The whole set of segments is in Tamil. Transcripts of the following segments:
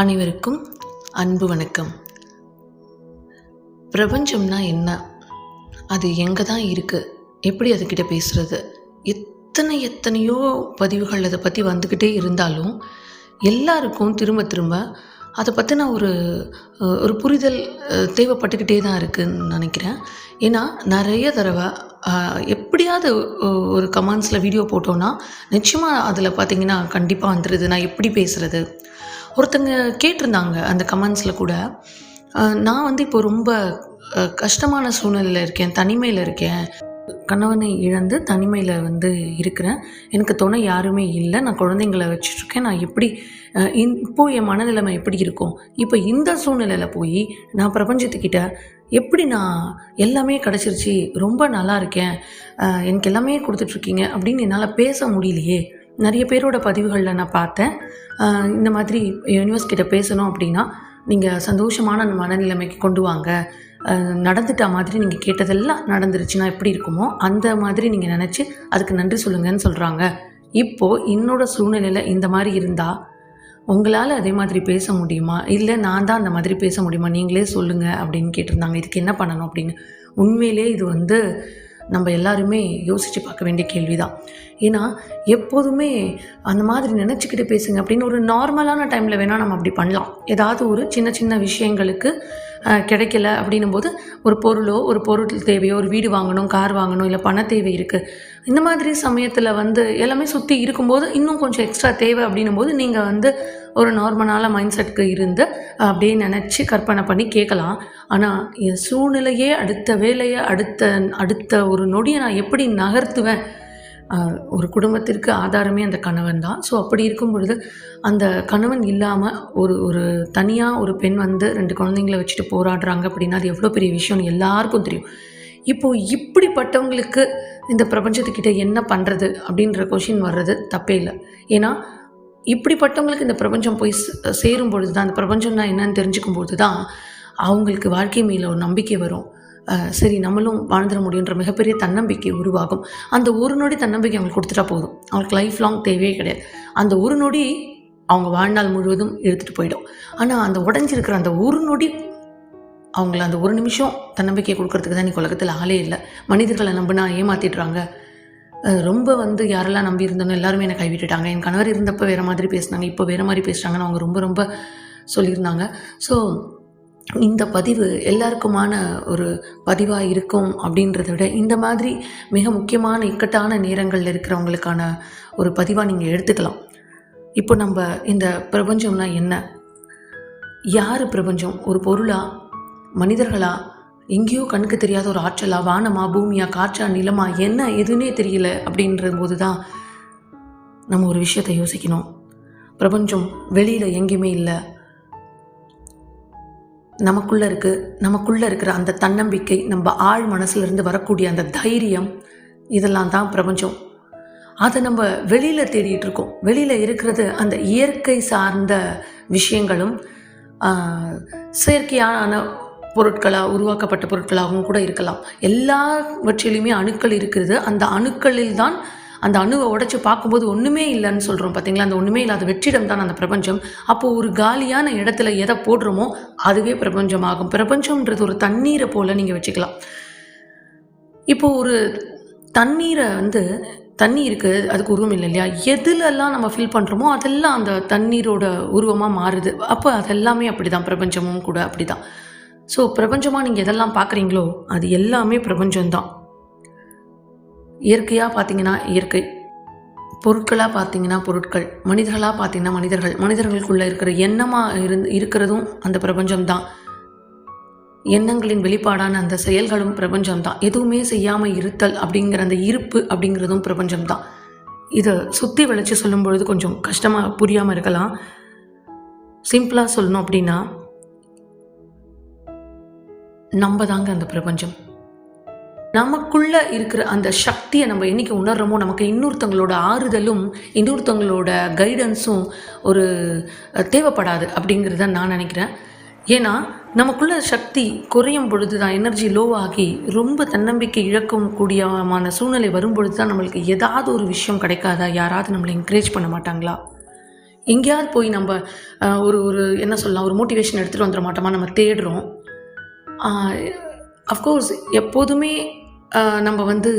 அனைவருக்கும் அன்பு வணக்கம். பிரபஞ்சம்னா என்ன? அது எங்கே தான் இருக்குது எப்படி அதுக்கிட்ட பேசுகிறது எத்தனை எத்தனையோ பதிவுகள் அதை பற்றி வந்துக்கிட்டே இருந்தாலும் எல்லாருக்கும் திரும்ப திரும்ப அதை பற்றின ஒரு ஒரு புரிதல் தேவைப்பட்டுக்கிட்டே தான் இருக்குதுன்னு நினைக்கிறேன். ஏன்னா நிறைய தடவை எப்படியாவது ஒரு கமெண்ட்ஸில் வீடியோ போட்டோன்னா நிச்சயமாக அதில் பார்த்தீங்கன்னா கண்டிப்பாக வந்துடுது நான் எப்படி பேசுகிறது ஒருத்தங்க கேட்டிருந்தாங்க அந்த கமெண்ட்ஸில் கூட. நான் வந்து இப்போ ரொம்ப கஷ்டமான சூழ்நிலையில் இருக்கேன் தனிமையில் இருக்கேன். கணவனை இழந்து தனிமையில் வந்து இருக்கிறேன். எனக்கு துணை யாருமே இல்லை. நான் குழந்தைங்கள வச்சுட்ருக்கேன். நான் எப்படி அஹ், இப்போ என் மனநிலைமை எப்படி இருக்கும்? இப்போ இந்த சூழ்நிலையில் போய் நான் பிரபஞ்சத்துக்கிட்ட எப்படி நான் எல்லாமே கிடச்சிருச்சு ரொம்ப நல்லா இருக்கேன் எனக்கு எல்லாமே கொடுத்துட்ருக்கீங்க அப்படின்னு என்னால் பேச முடியலையே. நிறைய பேரோட பதிவுகளில் நான் பார்த்தேன். இந்த மாதிரி யூனிவர்ஸ் கிட்ட பேசணும் அப்படின்னா நீங்கள் சந்தோஷமான மனநிலைமைக்கு கொண்டு வாங்க. நடந்துட்ட மாதிரி நீங்கள் கேட்டதெல்லாம் நடந்துருச்சுன்னா எப்படி இருக்குமோ அந்த மாதிரி நீங்கள் நினச்சி அதுக்கு நன்றி சொல்லுங்கன்னு சொல்கிறாங்க இப்போது என்னோட சூழ்நிலையில் இந்த மாதிரி இருந்தால் உங்களால் அதே மாதிரி பேச முடியுமா? இல்லை நான் தான் அந்த மாதிரி பேச முடியுமா? நீங்களே சொல்லுங்கள் அப்படின்னு கேட்டிருந்தாங்க. இதுக்கு என்ன பண்ணணும் அப்படின்னு. உண்மையிலே இது வந்து நம்ம எல்லாருமே யோசித்து பார்க்க வேண்டிய கேள்வி தான் ஏன்னா எப்போதுமே அந்த மாதிரி நினச்சிக்கிட்டு பேசுங்க அப்படின்னு ஒரு நார்மலான டைமில் வேணால் நம்ம அப்படி பண்ணலாம். ஏதாவது ஒரு சின்ன சின்ன விஷயங்களுக்கு கிடைக்கல அப்படின்னும் போது ஒரு பொருளோ ஒரு பொருள் தேவையோ ஒரு வீடு வாங்கணும் கார் வாங்கணும் இல்லை பண தேவை இருக்குது இந்த மாதிரி சமயத்தில் வந்து எல்லாமே சுற்றி இருக்கும்போது இன்னும் கொஞ்சம் எக்ஸ்ட்ரா தேவை அப்படின்னும் போது நீங்கள் வந்து ஒரு நார்மலான மைண்ட் செட்டுக்கு இருந்து அப்படியே நினச்சி கற்பனை பண்ணி கேட்கலாம். ஆனால் என் சூழ்நிலையே அடுத்த வேலையை அடுத்த அடுத்த ஒரு நொடியை நான் எப்படி நகர்த்துவேன்? ஒரு குடும்பத்திற்கு ஆதாரமே அந்த கணவன் தான். ஸோ அப்படி இருக்கும் பொழுது அந்த கணவன் இல்லாமல் ஒரு ஒரு தனியாக ஒரு பெண் வந்து ரெண்டு குழந்தைங்கள வச்சுட்டு போராடுறாங்க அப்படின்னா அது எவ்வளோ பெரிய விஷயம்னு எல்லாருக்கும் தெரியும். இப்போது இப்படிப்பட்டவங்களுக்கு இந்த பிரபஞ்சத்துக்கிட்ட என்ன பண்ணுறது அப்படின்ற கொஷின் வர்றது தப்பே இல்லை. ஏன்னா இப்படிப்பட்டவங்களுக்கு இந்த பிரபஞ்சம் போய் சே- சேரும் பொழுது தான் அந்த பிரபஞ்சம்னா என்னன்னு தெரிஞ்சுக்கும் பொழுது தான் அவங்களுக்கு வாழ்க்கை மேலே ஒரு நம்பிக்கை வரும். சரி நம்மளும் வாழ்ந்துட முடியுன்ற மிகப்பெரிய தன்னம்பிக்கை உருவாகும். அந்த ஒரு நொடி தன்னம்பிக்கை அவங்களுக்கு கொடுத்துட்டா போதும். அவங்களுக்கு லைஃப் லாங் தேவையே கிடையாது. அந்த ஒரு நொடி அவங்க வாழ்நாள் முழுவதும் எடுத்துகிட்டு போயிடும். ஆனால் அந்த உடஞ்சிருக்கிற அந்த ஒரு நொடி அவங்கள அந்த ஒரு நிமிஷம் தன்னம்பிக்கை கொடுக்கறதுக்கு தான் நீ உலகத்தில் ஆளே இல்லை. மனிதர்களை நம்பினா ஏமாற்றிடுறாங்க ரொம்ப வந்து யாரெல்லாம் நம்பி இருந்தோன்னு எல்லாருமே என்னை கைவிட்டுட்டாங்க. என் கணவர் இருந்தப்போ வேறு மாதிரி பேசுனாங்க இப்போ வேறு மாதிரி பேசுகிறாங்கன்னு அவங்க ரொம்ப ரொம்ப சொல்லியிருந்தாங்க. ஸோ இந்த பதிவு எல்லாருக்குமான ஒரு பதிவாக இருக்கும் அப்படின்றத விட இந்த மாதிரி மிக முக்கியமான இக்கட்டான நேரங்களில் இருக்கிறவங்களுக்கான ஒரு பதிவாக நீங்கள் எடுத்துக்கலாம். இப்போ நம்ம இந்த பிரபஞ்சம்னா என்ன? யார் பிரபஞ்சம்? ஒரு பொருளா? மனிதர்களா? எங்கேயோ கண்ணுக்கு தெரியாத ஒரு ஆற்றலா வானமா பூமியா காற்றா நிலமா என்ன எதுன்னே தெரியல அப்படின்ற போது தான் நம்ம ஒரு விஷயத்தை யோசிக்கணும். பிரபஞ்சம் வெளியில் எங்கேயுமே இல்லை. நமக்குள்ளே இருக்குது நமக்குள்ளே இருக்கிற அந்த தன்னம்பிக்கை நம்ம ஆழ் மனசுலேருந்து வரக்கூடிய அந்த தைரியம் இதெல்லாம் தான் பிரபஞ்சம். அதை நம்ம வெளியில் தேடிட்டு இருக்கோம். வெளியில் இருக்கிறது அந்த இயற்கை சார்ந்த விஷயங்களும் செயற்கையான பொருட்களாக உருவாக்கப்பட்ட பொருட்களாகவும் கூட இருக்கலாம். எல்லாவற்றிலையுமே அணுக்கள் இருக்கிறது. அந்த அணுக்களில் தான் அந்த அணுவை உடச்சி பார்க்கும்போது ஒன்றுமே இல்லைன்னு சொல்கிறோம் பார்த்தீங்களா அந்த ஒன்றுமே இல்லாத வெற்றிடம் தான் அந்த பிரபஞ்சம். அப்போது ஒரு காலியான இடத்துல எதை போடுறோமோ அதுவே பிரபஞ்சமாகும். பிரபஞ்சம்ன்றது ஒரு தண்ணீரை போல் நீங்கள் வச்சுக்கலாம். இப்போது ஒரு தண்ணீரை வந்து தண்ணி இருக்குது அதுக்கு உருவம் இல்லை இல்லையா? எதுலெல்லாம் நம்ம ஃபில் பண்ணுறோமோ அதெல்லாம் அந்த தண்ணீரோட உருவமாக மாறுது. அப்போ அதெல்லாமே அப்படி தான் பிரபஞ்சமும் கூட அப்படி தான் ஸோ பிரபஞ்சமாக நீங்கள் எதெல்லாம் பார்க்குறீங்களோ அது எல்லாமே பிரபஞ்சம்தான். இயற்கையாக பார்த்தீங்கன்னா இயற்கை. பொருட்களாக பார்த்தீங்கன்னா பொருட்கள். மனிதர்களாக பார்த்தீங்கன்னா மனிதர்கள். மனிதர்களுக்குள்ளே இருக்கிற எண்ணமாக இருந்து இருக்கிறதும் அந்த பிரபஞ்சம்தான். எண்ணங்களின் வெளிப்பாடான அந்த செயல்களும் பிரபஞ்சம்தான். எதுவுமே செய்யாமல் இருத்தல் அப்படிங்கிற அந்த இருப்பு அப்படிங்கிறதும் பிரபஞ்சம்தான். இதை சுற்றி விளைச்சி சொல்லும் பொழுது கொஞ்சம் கஷ்டமாக புரியாமல் இருக்கலாம். சிம்பிளாக சொல்லணும் அப்படின்னா நம்ம தாங்க அந்த பிரபஞ்சம். நமக்குள்ள இருக்கிற அந்த சக்தியை நம்ம என்னைக்கு உணர்றோமோ நமக்கு இன்னொருத்தவங்களோட ஆறுதலும் இன்னொருத்தவங்களோட கைடன்ஸும் ஒரு தேவைப்படாது அப்படிங்கிறத நான் நினைக்கிறேன். ஏன்னா நமக்குள்ள சக்தி குறையும் பொழுது தான் எனர்ஜி லோ ஆகி ரொம்ப தன்னம்பிக்கை இழக்கும் கூடியமான சூழ்நிலை வரும் பொழுது தான் நம்மளுக்கு ஏதாவது ஒரு விஷயம் கிடைக்காதா? யாராவது நம்மளை என்கரேஜ் பண்ண மாட்டாங்களா? எங்கேயாவது போய் நம்ம ஒரு ஒரு என்ன சொல்லலாம் ஒரு மோட்டிவேஷன் எடுத்துகிட்டு வந்துட மாட்டோமா? நம்ம தேடுறோம். அஃப்கோர்ஸ் எப்போதுமே நம்ம வந்து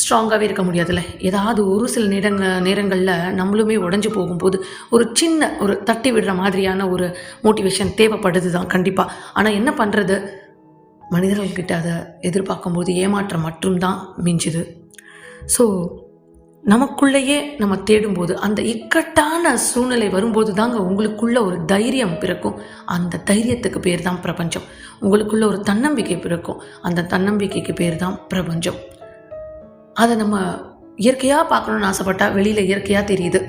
ஸ்ட்ராங்காகவே இருக்க முடியாதுல்ல. ஏதாவது ஒரு சில நேரங்க நேரங்களில் நம்மளுமே உடஞ்சி போகும்போது ஒரு சின்ன ஒரு தட்டி விடுற மாதிரியான ஒரு மோட்டிவேஷன் தேவைப்படுது தான் கண்டிப்பாக ஆனால் என்ன பண்ணுறது மனிதர்கள்கிட்ட அதை எதிர்பார்க்கும்போது ஏமாற்றம் மட்டும்தான் மிஞ்சுது. ஸோ நமக்குள்ளேயே நம்ம தேடும்போது அந்த இக்கட்டான சூழ்நிலை வரும்போது தாங்க உங்களுக்குள்ள ஒரு தைரியம் பிறக்கும். அந்த தைரியத்துக்கு பேர் தான் பிரபஞ்சம். உங்களுக்குள்ள ஒரு தன்னம்பிக்கை பிறக்கும். அந்த தன்னம்பிக்கைக்கு பேர் தான் பிரபஞ்சம். அதை நம்ம இயற்கையாக பார்க்கணுன்னு ஆசைப்பட்டா வெளியில் இயற்கையாக தெரியுது.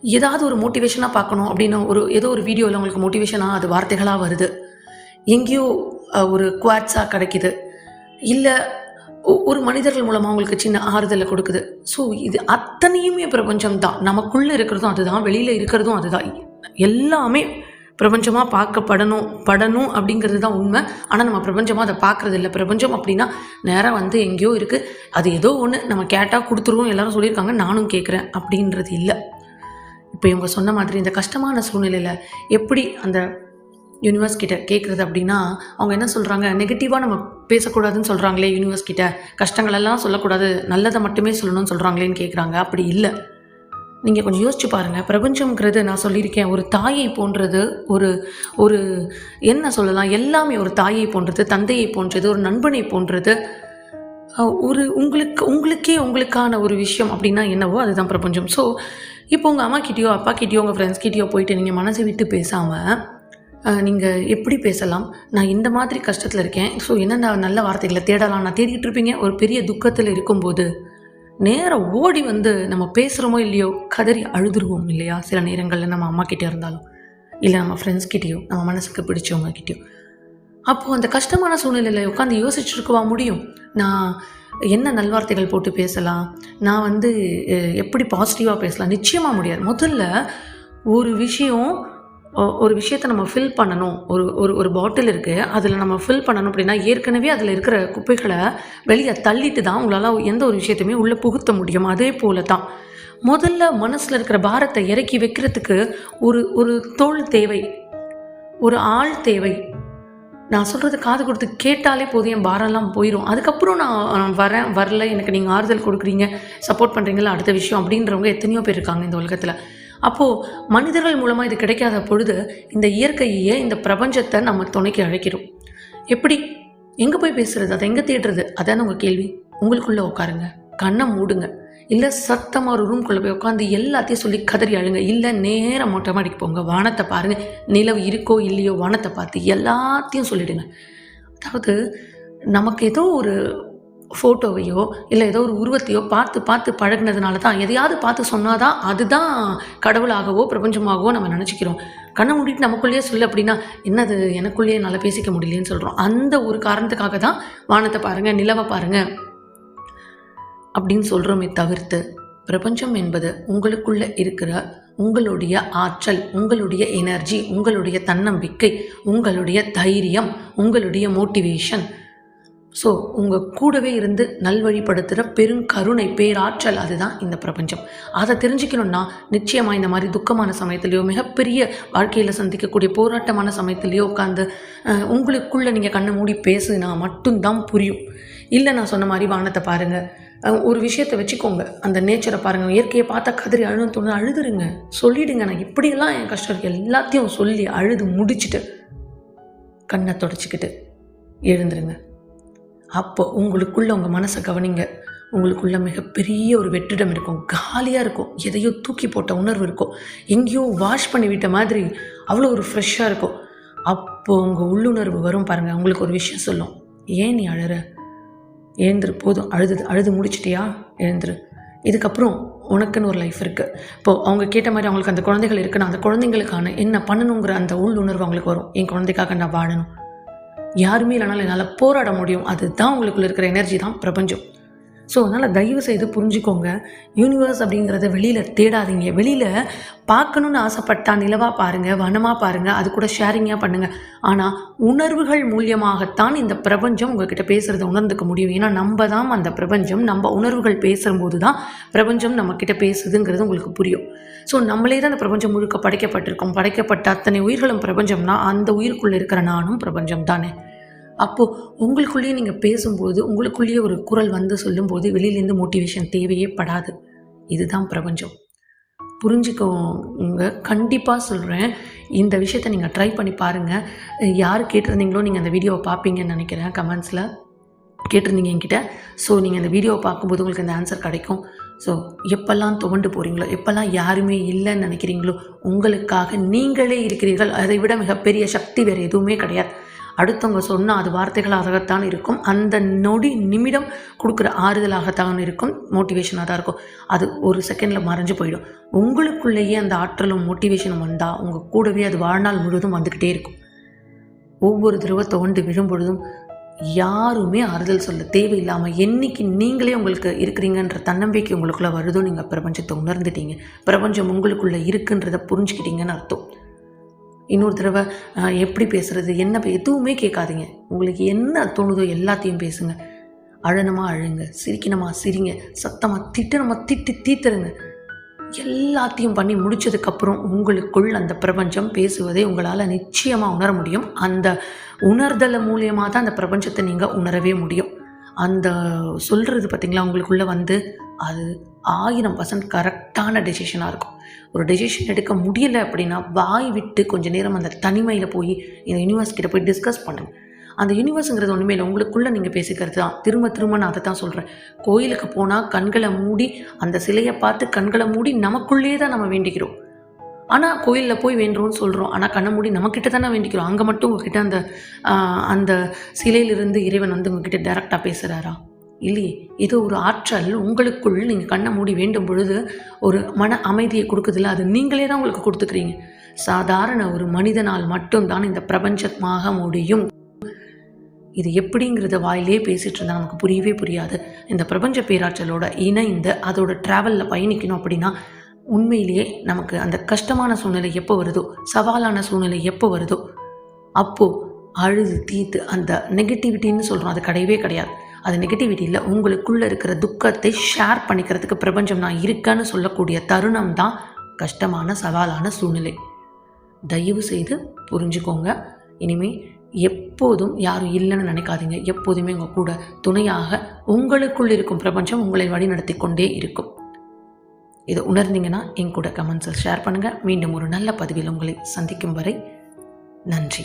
ஏதாவது ஒரு மோட்டிவேஷனாக பார்க்கணும் அப்படின்னு ஒரு ஏதோ ஒரு வீடியோவில் உங்களுக்கு மோட்டிவேஷனாக அது வார்த்தைகளாக வருது. எங்கேயோ ஒரு குவாட்ஸாக கிடைக்குது. இல்லை ஒரு மனிதர்கள் மூலமாக அவங்களுக்கு சின்ன ஆறுதலை கொடுக்குது. ஸோ இது அத்தனையுமே பிரபஞ்சம் தான். நமக்குள்ளே இருக்கிறதும் அதுதான் வெளியில் இருக்கிறதும் அதுதான். எல்லாமே பிரபஞ்சமாக பார்க்கப்படணும் படணும் அப்படிங்கிறது தான் உண்மை. ஆனால் நம்ம பிரபஞ்சமாக அதை பார்க்குறது இல்லை. பிரபஞ்சம் அப்படின்னா நேராக வந்து எங்கேயோ இருக்குது அது ஏதோ ஒன்று நம்ம கேட்டால் கொடுத்துருவோம் எல்லாரும் சொல்லியிருக்காங்க நானும் கேட்குறேன் அப்படின்றது இல்லை. இப்போ இவங்க சொன்ன மாதிரி இந்த கஷ்டமான சூழ்நிலையில் எப்படி அந்த யூனிவர்ஸ் கிட்ட கேட்குறது அப்படின்னா அவங்க என்ன சொல்கிறாங்க நெகட்டிவாக நம்ம பேசக்கூடாதுன்னு சொல்கிறாங்களே யூனிவர்ஸ் கிட்ட. கஷ்டங்களெல்லாம் சொல்லக்கூடாது. நல்லதை மட்டுமே சொல்லணும்னு சொல்கிறாங்களேன்னு கேட்குறாங்க அப்படி இல்லை. நீங்கள் கொஞ்சம் யோசிச்சு பாருங்கள் பிரபஞ்சம்ங்கிறது நான் சொல்லியிருக்கேன் ஒரு தாயை போன்றது ஒரு ஒரு என்ன சொல்லலாம்? எல்லாமே ஒரு தாயை போன்றது தந்தையை போன்றது ஒரு நண்பனை போன்றது. ஒரு உங்களுக்கு உங்களுக்கே உங்களுக்கான ஒரு விஷயம் அப்படின்னா என்னவோ அதுதான் பிரபஞ்சம். ஸோ இப்போ உங்கள் அம்மா கிட்டேயோ அப்பா கிட்டேயோ உங்கள் ஃப்ரெண்ட்ஸ் கிட்டேயோ போயிட்டு நீங்கள் மனசை விட்டு பேசாமல் நீங்கள் எப்படி பேசலாம்? நான் இந்த மாதிரி கஷ்டத்தில் இருக்கேன். ஸோ என்னென்ன நல்ல வார்த்தைகளை தேடலாம்? நான் தேடிட்டு இருப்பீங்க. ஒரு பெரிய துக்கத்தில் இருக்கும்போது நேரம் ஓடி வந்து நம்ம பேசுகிறோமோ இல்லையோ கதறி அழுதுருவோம் இல்லையா? சில நேரங்களில் நம்ம அம்மா கிட்டே இருந்தாலும் இல்லை நம்ம ஃப்ரெண்ட்ஸ் கிட்டேயோ நம்ம மனசுக்கு பிடிச்சவங்க கிட்டேயோ. அப்போது அந்த கஷ்டமான சூழ்நிலையில் உட்காந்து யோசிச்சுருக்கவா இருக்கவா முடியும்? நான் என்ன நல்வார்த்தைகள் போட்டு பேசலாம்? நான் வந்து எப்படி பாசிட்டிவாக பேசலாம்? நிச்சயமாக முடியாது. முதல்ல ஒரு விஷயம் ஒரு விஷயத்தை நம்ம ஃபில் பண்ணணும். ஒரு ஒரு ஒரு பாட்டில் இருக்குது அதில் நம்ம ஃபில் பண்ணணும் அப்படின்னா ஏற்கனவே அதில் இருக்கிற குப்பைகளை வெளியே தள்ளிட்டு தான் உங்களால் எந்த ஒரு விஷயத்தையுமே உள்ளே புகுத்த முடியும். அதே போல தான். முதல்ல மனசில் இருக்கிற பாரத்தை இறக்கி வைக்கிறதுக்கு ஒரு ஒரு தோல் தேவை. ஒரு ஆள் தேவை. நான் சொல்கிறது காது கொடுத்து கேட்டாலே போதும். என் பாரம்லாம் போயிடும் அதுக்கப்புறம் நான் வரேன். வரல. எனக்கு நீங்கள் ஆறுதல் கொடுக்குறீங்க. சப்போர்ட் பண்ணுறீங்களா அடுத்த விஷயம். அப்படின்றவங்க எத்தனையோ பேர் இருக்காங்க இந்த உலகத்தில். அப்போது மனிதர்கள் மூலமாக இது கிடைக்காத பொழுது இந்த இயற்கையே இந்த பிரபஞ்சத்தை நம்ம துணைக்கு அழைக்கிறோம். எப்படி? எங்கே போய் பேசுறது? அதை எங்கே தேடுறது? அதான உங்கள் கேள்வி. உங்களுக்குள்ளே உட்காருங்க. கண்ணை மூடுங்க. இல்லை சத்தமாக ஒரு ரூம்குள்ளே போய் உட்காந்து எல்லாத்தையும் சொல்லி கதறி அழுங்க. இல்லை நேரம் மொட்டை மாடிக்கு போங்க. வானத்தை பாருங்கள் நிலவு இருக்கோ இல்லையோ வானத்தை பார்த்து எல்லாத்தையும் சொல்லிடுங்க. அதாவது நமக்கு ஏதோ ஒரு ஃபோட்டோவையோ இல்லை ஏதோ ஒரு உருவத்தையோ பார்த்து பார்த்து பழகுனதுனால தான் எதையாவது பார்த்து சொன்னால் தான் அதுதான் கடவுளாகவோ பிரபஞ்சமாகவோ நம்ம நினச்சிக்கிறோம். கண்ணை மூடிட்டு நமக்குள்ளேயே சொல்லு அப்படின்னா என்னது எனக்குள்ளேயே நல்லா பேசிக்க முடியலையேன்னு சொல்கிறோம் அந்த ஒரு காரணத்துக்காக தான் வானத்தை பாருங்கள் நிலவை பாருங்கள் அப்படின்னு சொல்கிறோமே தவிர்த்து பிரபஞ்சம் என்பது உங்களுக்குள்ளே இருக்கிற உங்களுடைய ஆற்றல் உங்களுடைய எனர்ஜி உங்களுடைய தன்னம்பிக்கை உங்களுடைய தைரியம் உங்களுடைய மோட்டிவேஷன் ஸோ உங்கள் கூடவே இருந்து நல்வழிப்படுத்துகிற பெருங்கருணை பேராற்றல் அதுதான் இந்த பிரபஞ்சம். அதை தெரிஞ்சுக்கணும்னா நிச்சயமாக இந்த மாதிரி துக்கமான சமயத்துலேயோ மிகப்பெரிய வாழ்க்கையில் சந்திக்கக்கூடிய போராட்டமான சமயத்துலேயோ உட்காந்து உங்களுக்குள்ளே நீங்கள் கண்ணை மூடி பேசுனா மட்டும்தான் புரியும். இல்லை நான் சொன்ன மாதிரி வானத்தை பாருங்கள் ஒரு விஷயத்தை வச்சுக்கோங்க. அந்த நேச்சரை பாருங்கள் இயற்கையை பார்த்தா கதறி அழுன்னு தோணு அழுதுருங்க. சொல்லிடுங்க. நான் இப்படியெல்லாம் என் கஷ்டம் இருக்கு. எல்லாத்தையும் சொல்லி அழுது முடிச்சுட்டு கண்ணை தொடச்சிக்கிட்டு எழுந்துருங்க. அப்போ உங்களுக்குள்ள உங்கள் மனசை கவனிங்க. உங்களுக்குள்ள மிகப்பெரிய ஒரு வெற்றிடம் இருக்கும். காலியாக இருக்கும். எதையோ தூக்கி போட்ட உணர்வு இருக்கும். எங்கேயோ வாஷ் பண்ணி விட்ட மாதிரி அவ்வளோ ஒரு ஃப்ரெஷ்ஷாக இருக்கும். அப்போ உங்கள் உள்ளுணர்வு வரும் பாருங்கள் உங்களுக்கு ஒரு விஷயம் சொல்லும். ஏன் நீ அழற? எழுந்துரு. போதும். அழுது அழுது முடிச்சிட்டியா? எழுந்துரு. இதுக்கப்புறம் உனக்குன்னு ஒரு லைஃப் இருக்குது இப்போது அவங்க கேட்ட மாதிரி அவங்களுக்கு அந்த குழந்தைகள் இருக்குன்னா அந்த குழந்தைங்களுக்கான என்ன பண்ணணுங்கிற அந்த உள்ளுணர்வு அவங்களுக்கு வரும். என் குழந்தைக்காக நான் வாழணும். யாருமே இல்லைனாலும் என்னால் போராட முடியும். அதுதான் உங்களுக்குள்ள இருக்கிற எனர்ஜி தான் பிரபஞ்சம். ஸோ அதனால் தயவு செய்து புரிஞ்சுக்கோங்க. யூனிவர்ஸ் அப்படிங்கிறத வெளியில் தேடாதீங்க. வெளியில் பார்க்கணுன்னு ஆசைப்பட்டா நிலவாக பாருங்கள் வனமாக பாருங்கள் அது கூட ஷேரிங்காக பண்ணுங்கள் ஆனால் உணர்வுகள் மூலியமாகத்தான் இந்த பிரபஞ்சம் உங்ககிட்ட பேசுகிறத உணர்ந்துக்க முடியும். ஏன்னா நம்ம தான் அந்த பிரபஞ்சம். நம்ம உணர்வுகள் பேசும்போது தான் பிரபஞ்சம் நம்மக்கிட்ட பேசுதுங்கிறது உங்களுக்கு புரியும். ஸோ நம்மளே தான் அந்த பிரபஞ்சம் முழுக்க படைக்கப்பட்டிருக்கோம். படைக்கப்பட்ட அத்தனை உயிர்களும் பிரபஞ்சம்னா அந்த உயிருக்குள்ளே இருக்கிற நானும் பிரபஞ்சம் தானே. அப்போது உங்களுக்குள்ளேயே நீங்கள் பேசும்போது உங்களுக்குள்ளேயே ஒரு குரல் வந்து சொல்லும்போது வெளியிலேருந்து மோட்டிவேஷன் தேவையே படாது. இதுதான் பிரபஞ்சம். புரிஞ்சுக்கோங்க. கண்டிப்பாக சொல்கிறேன் இந்த விஷயத்தை நீங்கள் ட்ரை பண்ணி பாருங்கள் யார் கேட்டிருந்தீங்களோ நீங்கள் அந்த வீடியோவை பார்ப்பீங்கன்னு நினைக்கிறேன் கமெண்ட்ஸில் கேட்டிருந்தீங்க என்கிட்ட. ஸோ நீங்கள் அந்த வீடியோவை பார்க்கும்போது உங்களுக்கு அந்த ஆன்சர் கிடைக்கும். ஸோ எப்பெல்லாம் துவண்டு போகிறீங்களோ எப்பெல்லாம் யாருமே இல்லைன்னு நினைக்கிறீங்களோ உங்களுக்காக நீங்களே இருக்கிறீர்கள். அதை விட மிகப்பெரிய சக்தி வேறு எதுவுமே கிடையாது. அடுத்தவங்க சொன்னால் அது வார்த்தைகளாகத்தான் இருக்கும். அந்த நொடி நிமிடம் கொடுக்குற ஆறுதலாகத்தான் இருக்கும். மோட்டிவேஷனாக தான் இருக்கும். அது ஒரு செகண்டில் மறைஞ்சு போயிடும். உங்களுக்குள்ளேயே அந்த ஆற்றலும் மோட்டிவேஷனும் வந்தால் உங்கள் கூடவே அது வாழ்நாள் முழுவதும் வந்துக்கிட்டே இருக்கும். ஒவ்வொரு தடவை தோண்டு விழும்பொழுதும் யாருமே ஆறுதல் சொல்ல தேவையில்லாமல் என்னைக்கு நீங்களே உங்களுக்கு இருக்கிறீங்கன்ற தன்னம்பிக்கை உங்களுக்குள்ளே வருதோ நீங்கள் பிரபஞ்சத்தை உணர்ந்துட்டீங்க. பிரபஞ்சம் உங்களுக்குள்ளே இருக்குன்றதை புரிஞ்சுக்கிட்டீங்கன்னு அர்த்தம். இன்னொரு தடவை எப்படி பேசுகிறது என்ன பே- எதுவுமே கேட்காதீங்க. உங்களுக்கு என்ன தோணுதோ எல்லாத்தையும் பேசுங்க. அழணுமா அழுங்க சிரிக்கணுமா சிரிங்க சத்தமாக திட்டணுமா திட்டு தீத்துருங்க. எல்லாத்தையும் பண்ணி முடிச்சதுக்கப்புறம் உங்களுக்குள் அந்த பிரபஞ்சம் பேசுவதை உங்களால் நிச்சயமாக உணர முடியும். அந்த உணர்தல் மூலியமாக தான் அந்த பிரபஞ்சத்தை நீங்கள் உணரவே முடியும். அந்த சொல்கிறது பார்த்தீங்களா உங்களுக்குள்ளே வந்து அது ஆயிரம் பர்சன்ட் கரெக்டான டெசிஷனாக இருக்கும். ஒரு டெசிஷன் எடுக்க முடியல அப்படின்னா வாய் விட்டு கொஞ்சம் நேரம் அந்த தனிமையில் போய் இந்த யூனிவர்ஸ் கிட்ட போய் டிஸ்கஸ் பண்ணுங்கள் அந்த யூனிவர்ஸுங்கிறது ஒன்றுமே இல்லை. உங்களுக்குள்ளே நீங்கள் பேசிக்கிறது தான். திரும்ப திரும்ப நான் அதை தான் சொல்கிறேன் கோயிலுக்கு போனால் கண்களை மூடி அந்த சிலையை பார்த்து கண்களை மூடி நமக்குள்ளேயே தான் நம்ம வேண்டிக்கிறோம். ஆனால் கோயிலில் போய் வேண்டுறோம்னு சொல்கிறோம் ஆனால் கண்ணை மூடி நம்மக்கிட்ட தானே வேண்டிக்கிறோம். அங்கே மட்டும் உங்ககிட்ட அந்த அந்த சிலையிலிருந்து இறைவன் வந்து உங்ககிட்ட டேரெக்டாக பேசுகிறாரா இல்லையே இது ஒரு ஆற்றல் உங்களுக்குள் நீங்கள் கண்ணை மூடி வேண்டும் பொழுது ஒரு மன அமைதியை கொடுக்குதுல்ல? அது நீங்களே தான் உங்களுக்கு கொடுத்துக்கிறீங்க. சாதாரண ஒரு மனிதனால் மட்டும்தான் இந்த பிரபஞ்சமாக முடியும். இது எப்படிங்கிறத வாயிலே பேசிகிட்டு இருந்தால் நமக்கு புரியவே புரியாது. இந்த பிரபஞ்ச பேராற்றலோட இணைந்து அதோட ட்ராவலில் பயணிக்கணும் அப்படின்னா உண்மையிலேயே நமக்கு அந்த கஷ்டமான சூழ்நிலை எப்போ வருதோ சவாலான சூழ்நிலை எப்போ வருதோ அப்போது அழுது தீத்து அந்த நெகட்டிவிட்டின்னு சொல்கிறோம் அது கிடையவே கிடையாது. அது நெகட்டிவிட்டி இல்லை. உங்களுக்குள்ளே இருக்கிற துக்கத்தை ஷேர் பண்ணிக்கிறதுக்கு பிரபஞ்சம் நான் இருக்கேன்னு சொல்லக்கூடிய தருணம் தான் கஷ்டமான சவாலான சூழ்நிலை. தயவு செய்து புரிஞ்சுக்கோங்க. இனிமேல் எப்போதும் யாரும் இல்லைன்னு நினைக்காதீங்க. எப்போதுமே உங்கள் கூட துணையாக உங்களுக்குள் இருக்கும் பிரபஞ்சம் உங்களை வழிநடத்தி கொண்டே இருக்கும். இதை உணர்ந்தீங்கன்னா என் கூட கமெண்ட்ஸில் ஷேர் பண்ணுங்கள் மீண்டும் ஒரு நல்ல பதிவில் உங்களை சந்திக்கும் வரை நன்றி.